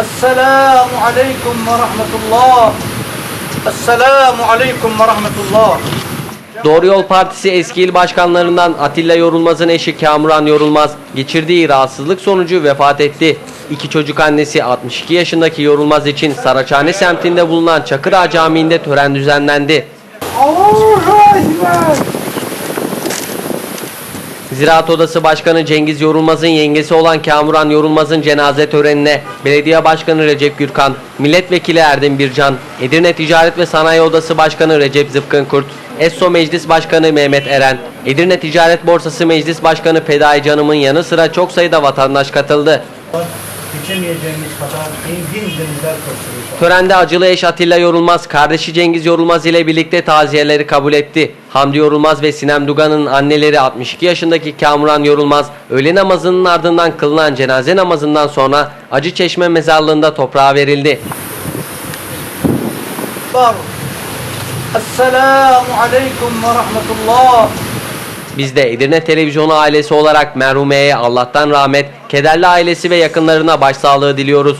Esselamu aleyküm ve rahmetullah. Esselamu aleyküm ve rahmetullah. Doğru Yol Partisi eski il başkanlarından Atilla Yorulmaz'ın eşi Kamuran Yorulmaz geçirdiği rahatsızlık sonucu vefat etti. İki çocuk annesi 62 yaşındaki Yorulmaz için Saraçhane semtinde bulunan Çakır Ağa Camii'nde tören düzenlendi. Allah'a Ziraat Odası Başkanı Cengiz Yorulmaz'ın yengesi olan Kamuran Yorulmaz'ın cenaze törenine Belediye Başkanı Recep Gürkan, Milletvekili Erdem Bircan, Edirne Ticaret ve Sanayi Odası Başkanı Recep Zıpkınkurt, ESSO Meclis Başkanı Mehmet Eren, Edirne Ticaret Borsası Meclis Başkanı Fedai Canım'ın yanı sıra çok sayıda vatandaş katıldı. Geçemeyeceğimiz kadar engin denizler koşuyor. Törende acılı eş Atilla Yorulmaz, kardeşi Cengiz Yorulmaz ile birlikte taziyeleri kabul etti. Hamdi Yorulmaz ve Sinem Dugan'ın anneleri 62 yaşındaki Kamuran Yorulmaz, öğle namazının ardından kılınan cenaze namazından sonra Acı Çeşme mezarlığında toprağa verildi. Var. Esselamu Aleyküm ve Rahmetullah. Biz de Edirne Televizyonu ailesi olarak merhumeye Allah'tan rahmet, kederli ailesi ve yakınlarına başsağlığı diliyoruz.